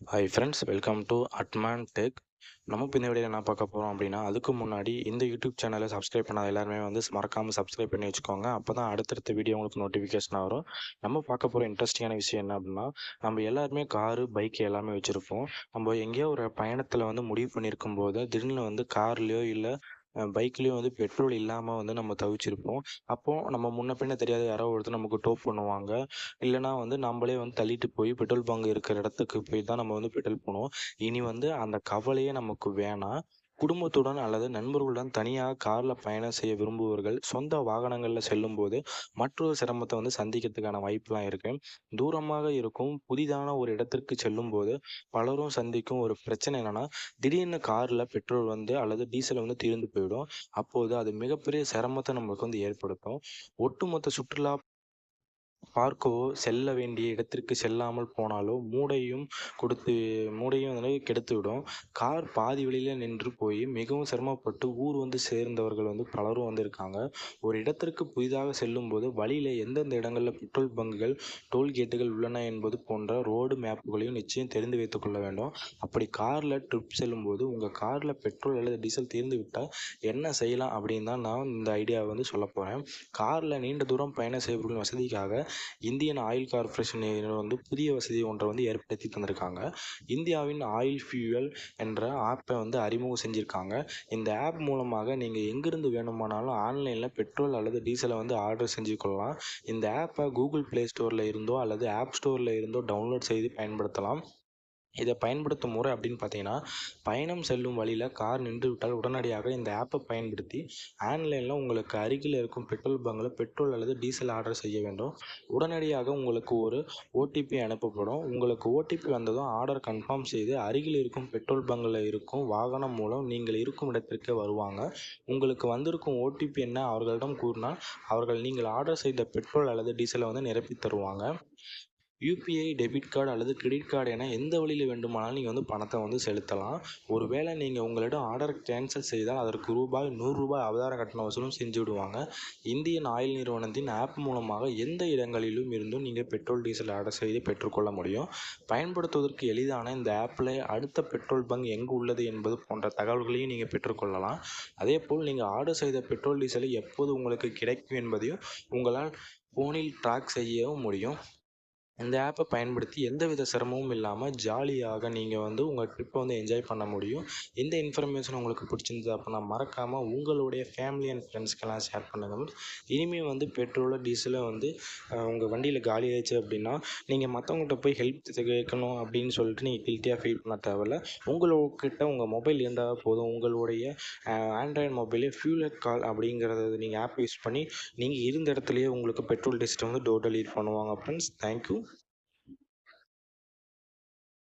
Hi friends welcome to Admon tech நம்ம இப்போ இந்த வீடியோ என்ன பார்க்க போகிறோம் அப்படின்னா அதுக்கு முன்னாடி இந்த யூடியூப் சேனலை சப்ஸ்கிரைப் பண்ணாத எல்லாருமே வந்து மறக்காமல் சப்ஸ்கிரைப் பண்ணி வச்சுக்கோங்க. அப்போ தான் அடுத்தடுத்த வீடியோ உங்களுக்கு நோட்டிஃபிகேஷன் வரும். நம்ம பார்க்க போகிற இன்ட்ரெஸ்டிங்கான விஷயம் என்ன அப்படின்னா நம்ம எல்லாருமே காரு பைக் எல்லாமே வச்சுருப்போம். நம்ம எங்கேயோ ஒரு பயணத்தில் வந்து முடிவு பண்ணியிருக்கும் போது திடீர்னு வந்து கார்லேயோ இல்லை பைக்லேயும் வந்து பெட்ரோல் இல்லாமல் வந்து நம்ம தவிச்சிருப்போம். அப்போது நம்ம முன்ன பின்ன தெரியாத யாரோ ஒருத்தர் நமக்கு டோப் பண்ணுவாங்க. இல்லைனா வந்து நம்மளே வந்து தள்ளிட்டு போய் பெட்ரோல் பங்க் இருக்கிற இடத்துக்கு போய் தான் நம்ம வந்து பெட்ரோல் பண்ணுவோம் இனி வந்து அந்த கவலையே நமக்கு வேணாம். குடும்பத்துடன் அல்லது நண்பர்களுடன் தனியாக காரில் பயணம் செய்ய விரும்புபவர்கள் சொந்த வாகனங்களில் செல்லும்போது மற்றொரு சிரமத்தை வந்து சந்திக்கிறதுக்கான வாய்ப்புலாம் இருக்கு. தூரமாக இருக்கும் புதிதான ஒரு இடத்திற்கு செல்லும் போது பலரும் சந்திக்கும் ஒரு பிரச்சனை என்னன்னா திடீர்னு காரில் பெட்ரோல் வந்து அல்லது டீசல் வந்து தீர்ந்து போயிடும். அப்போது அது மிகப்பெரிய சிரமத்தை நம்மளுக்கு வந்து ஏற்படுத்தும். ஒட்டுமொத்த சுற்றுலா பார்க்கவோ செல்ல வேண்டிய இடத்திற்கு செல்லாமல் போனாலோ மூடையும் கொடுத்து மூடையும் வந்து கெடுத்துவிடும். கார் பாதி வழியில் நின்று போய் மிகவும் சிரமப்பட்டு ஊர் வந்து சேர்ந்தவர்கள் வந்து பலரும் வந்திருக்காங்க. ஒரு இடத்திற்கு புதிதாக செல்லும்போது வழியில் எந்தெந்த இடங்களில் பெட்ரோல் பங்குகள் டோல்கேட்டுகள் உள்ளன என்பது போன்ற ரோடு மேப்புகளையும் நிச்சயம் தெரிந்து வைத்துக் கொள்ள வேண்டும். அப்படி காரில் ட்ரிப் செல்லும்போது உங்கள் காரில் பெட்ரோல் அல்லது டீசல் தீர்ந்து விட்டால் என்ன செய்யலாம் அப்படின்னு தான் நான் இந்த ஐடியாவை வந்து சொல்ல போகிறேன் காரில் நீண்ட தூரம் பயணம் செய்பவர்களின் வசதிக்காக இந்தியன் ஆயில் கார்ப்பரேஷன் வந்து புதிய வசதி ஒன்றை வந்து ஏற்படுத்தி தந்திருக்காங்க. இந்தியாவின் ஆயில் ஃபியூவல் என்ற ஆப்பை வந்து அறிமுகம் செஞ்சுருக்காங்க. இந்த ஆப் மூலமாக நீங்கள் எங்கிருந்து வேணுமானாலும் ஆன்லைனில் பெட்ரோல் அல்லது டீசலை வந்து ஆர்டர் செஞ்சு கொள்ளலாம் இந்த ஆப்பை கூகுள் ப்ளே ஸ்டோரில் இருந்தோ அல்லது ஆப் ஸ்டோரில் இருந்தோ டவுன்லோட் செய்து பயன்படுத்தலாம். இதை பயன்படுத்தும் முறை அப்படின்னு பார்த்தீங்கன்னா பயணம் செல்லும் வழியில் கார் நின்று விட்டால் உடனடியாக இந்த ஆப்பை பயன்படுத்தி ஆன்லைனில் உங்களுக்கு அருகில் இருக்கும் பெட்ரோல் பங்கில் பெட்ரோல் அல்லது டீசல் ஆர்டர் செய்ய வேண்டும். உடனடியாக உங்களுக்கு ஒரு ஓடிபி அனுப்பப்படும். உங்களுக்கு ஓடிபி வந்ததும் ஆர்டர் கன்ஃபார்ம் செய்து அருகில் இருக்கும் பெட்ரோல் பங்கில் இருக்கும் வாகனம் மூலம் நீங்கள் இருக்கும் இடத்திற்கு வருவாங்க. உங்களுக்கு வந்திருக்கும் ஓடிபி என்ன அவர்களிடம் கூறினால் அவர்கள் நீங்கள் ஆர்டர் செய்த பெட்ரோல் அல்லது டீசலை வந்து நிரப்பி தருவாங்க. யூபிஐ டெபிட் கார்டு அல்லது கிரெடிட் கார்டு என எந்த வழியில் வேண்டுமானாலும் நீங்கள் வந்து பணத்தை வந்து செலுத்தலாம். ஒருவேளை நீங்கள் உங்களிடம் ஆர்டர் கேன்சல் செய்தால் அதற்கு ரூபாய் நூறுரூபாய் அவதார கட்டணம் வசூலும் செஞ்சு விடுவாங்க. இந்தியன் ஆயில் நிறுவனத்தின் ஆப் மூலமாக எந்த இடங்களிலும் இருந்தும் நீங்கள் பெட்ரோல் டீசல் ஆர்டர் செய்து பெற்றுக்கொள்ள முடியும். பயன்படுத்துவதற்கு எளிதான இந்த ஆப்பில் அடுத்த பெட்ரோல் பங்க் எங்கு உள்ளது என்பது போன்ற தகவல்களையும் நீங்கள் பெற்றுக்கொள்ளலாம். அதே போல் நீங்கள் ஆர்டர் செய்த பெட்ரோல் டீசலை எப்போது உங்களுக்கு கிடைக்கும் என்பதையும் உங்களால் ஃபோனில் ட்ராக் செய்யவும் முடியும். இந்த ஆப்பை பயன்படுத்தி எந்தவித சிரமமும் இல்லாமல் ஜாலியாக நீங்கள் வந்து உங்கள் ட்ரிப்பை வந்து என்ஜாய் பண்ண முடியும். இந்த இன்ஃபர்மேஷன் உங்களுக்கு பிடிச்சிருந்தது அப்படின்னா மறக்காமல் உங்களுடைய ஃபேமிலி அண்ட் ஃப்ரெண்ட்ஸ்க்கெல்லாம் ஷேர் பண்ணுங்கள் இனிமேல் வந்து பெட்ரோலோ டீசலோ வந்து உங்கள் வண்டியில் காலி ஆயிடுச்சு அப்படின்னா நீங்கள் மற்றவங்கள்ட்ட போய் ஹெல்ப் கேட்கணும் அப்படின்னு சொல்லிட்டு நீங்கள் கில்ட்டியாக ஃபீல் பண்ண தேவையில்ல. உங்கள்கிட்ட உங்கள் மொபைல் இருந்தால் போதும். உங்களுடைய ஆண்ட்ராய்டு மொபைலே ஃபியூலர் கால் அப்படிங்கிறத நீங்கள் ஆப் யூஸ் பண்ணி நீங்கள் இருந்த இடத்துலையே உங்களுக்கு பெட்ரோல் டீசல் வந்து டோர் டெலிவரி பண்ணுவாங்க ஃப்ரெண்ட்ஸ் தேங்க்யூ